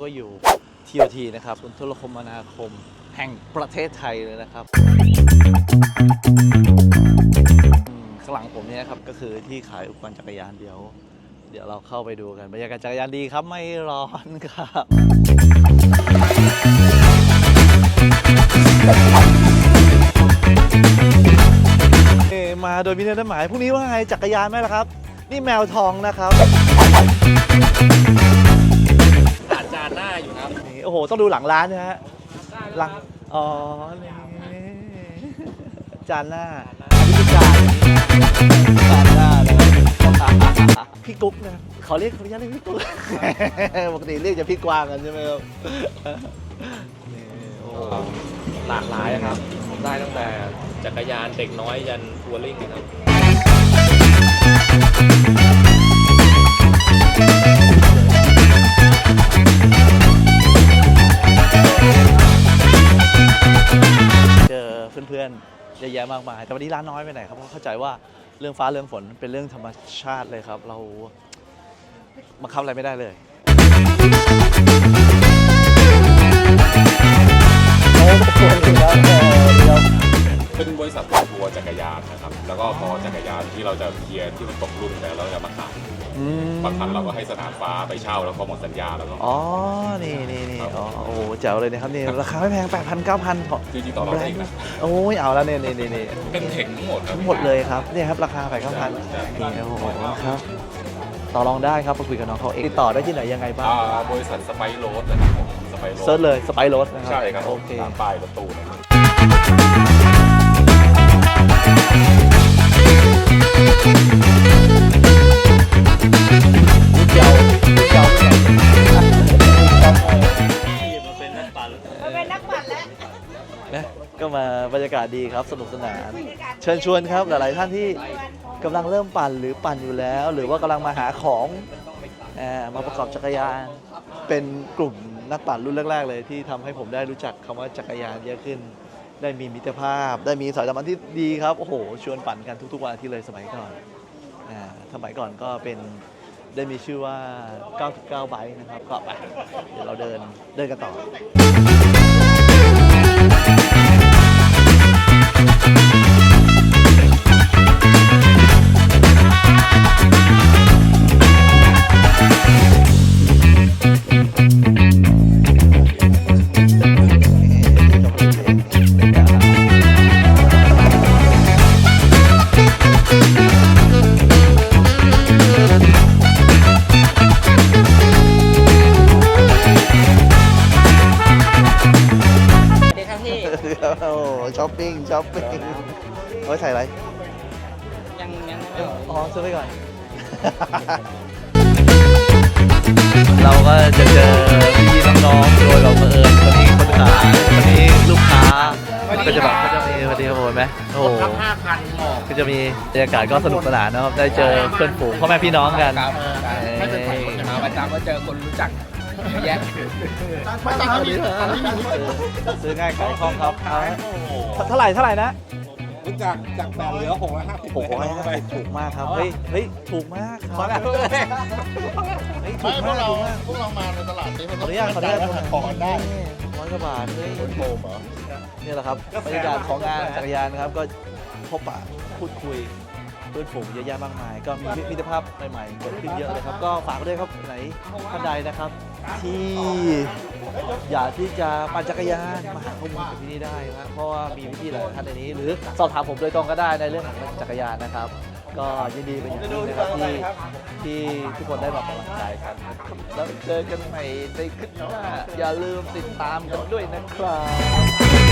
ก็อยู่ TOT นะครับศูนย์โทรคมนาคมแห่งประเทศไทยเลยนะครับข้างหลังผมเนี่ยครับก็คือที่ขายอุปกรณ์จักรยานเดี๋ยว เดี๋ยวเราเข้าไปดูกันบรรยากาศจักรยานดีครับไม่ร้อนครับเอ่อมาโดยมีเนัดหมายพรุ่งนี้ว่าไงจักรยานไหมล่ะครับ นี่แมวทองนะครับ ต้องดูหลังร้านนะฮะหลังอ๋อนี่จานหน้าอันนี้คือจานจานหน้านะครับพี่กุ๊กนะเขาเรียกเขาเรียกเรียกพี่กุ๊กปกติเรียกจะพี่กวางกันใช่ไหมครับนี่โอ้โหหลากหลายครับ ได้ตั้งแต่จักรยานเด็กน้อยยันทัวริ่งนะครับ พื่อนๆเยอะแยะมากมาย แต่วันนี้ร้านน้อยไปไหนครับเพราะเข้าใจว่าเรื่องฟ้าเรื่องฝนเป็นเรื่องธรรมชาติเลยครับ เราบังคับอะไรไม่ได้เลยเป็นบริษัทรถทัวร์ จักรยานนะครับ แล้วก็พอจักรยานที่เราจะเคลียร์ที่มันตกรุ่นแล้วเราจะมาขายอืมบางครั้งเราก็ให้สนามฟ้าไปเช่าแล้วก็หมดสัญญาแล้วก็ อ๋อ นี่นี่นี่อ๋อโอ้โหแจ๋วเลยนะครับนี่ราคาไม่แพง8 0 0 0 9,000ของจริงๆต่อรองได้อีกนะ โอ้ยเอาแล้วเนี่ยนี่นี่นี่เป็นเทคทั้งหมดครับ ทั้งหมดเลยครับเนี่ยครับราคา8 9 0 0 0นี่โอ้โหครับ ต่อรองได้ครับไปคุยกับน้องเขาเองติดต่อได้ที่ไหนยังไงบ้างอ่าบริษัทสไปโรสนะครับผมสไปโรสเซิร์ชเลยสไปรถนะครับใช่ครับโอเค ตามป้ายรถตู้นะครับ เจ้าเจ้ามันเป็นนักปั่นแล้วนะก็มาบรรยากาศดีครับสนุกสนาน เชิญชวนครับหลายๆท่านที่กำลังเริ่มปั่นหรือปั่นอยู่แล้ว หรือว่ากำลังมาหาของเอ่อมาประกอบจักรยาน เป็นกลุ่มนักปั่นรุ่นแรก ๆ เลยที่ทำให้ผมได้รู้จักคำว่าจักรยานเยอะขึ้น ได้มีมิตรภาพ ได้มีสายสัมพันธ์ที่ดีครับโอ้โหชวนปั่นกันทุกๆวันอาทิตย์เลยสมัยก่อนอ่าสมัยก่อนก็เป็นได้มีชื่อว่า 99ไบค์นะครับก็ไปเดี๋ยวเราเดินเดินกันต่อ งช้อปปิ้งเอาไว้ใส่อะไร ยังยังอ๋อซื้อไปก่อน เราก็จะเจอพี่ๆน้องๆโดยเราบังเอิญคนนี้คนขายคนนี้ลูกค้า ก็จะแบบก็จะมีวันนี้โอ้ยไหมโอ้โหรับห้าพันออกก็จะมีบรรยากาศก็สนุกสนานนะครับ ได้เจอเพื่อนฝูงพ่อแม่พี่น้องกันไม่เป็นคนขาประจำก็เจอคนรู้จัก เยอะแยะไม่ต้องนี้ซื้อง่ายขายคล่องครับเท่าไหร่เท่าไหร่นะรู้จักจากแปดเหลือหกร้อยห้าสิบหกร้อยห้าสิบถูกมากครับ เฮ้ย เฮ้ย ถูกมากครับ เฮ้ย ถูไม่กพวมากกเราถูกมากพวกเรามาในตลาดนี้มันขออนุญาตขออนุญาตหักคอกันได้ร้อยกว่าบาทเฮ้ยคนโกงเหรอ นี่แหละครับบรรยากาศของงานจักรยานนะครับ ก็พบปะพูดคุย เพื่อนฝูงเยอะแยะมากมาย ก็มีมิตรภาพใหม่ๆเกิดขึ้นเยอะเลยครับ ก็ฝากด้วยครับไหนท่านใดนะครับ ที่อยากที่จะปั่นจักรยานมาหาข้อมูลจากที่นี่ได้นะเพราะว่ามีวิธีหลายท่านในนี้ หรือสอบถามผมโดยตรงก็ได้ในเรื่องของจักรยานนะครับ ก็ยินดีเป็นอย่างยิ่งนะครับที่ที่ทุกคนได้มาออกกำลังกายกันแล้วเจอกันใหม่ในคลิปหน้าอย่าลืมติดตามกันด้วยนะครับ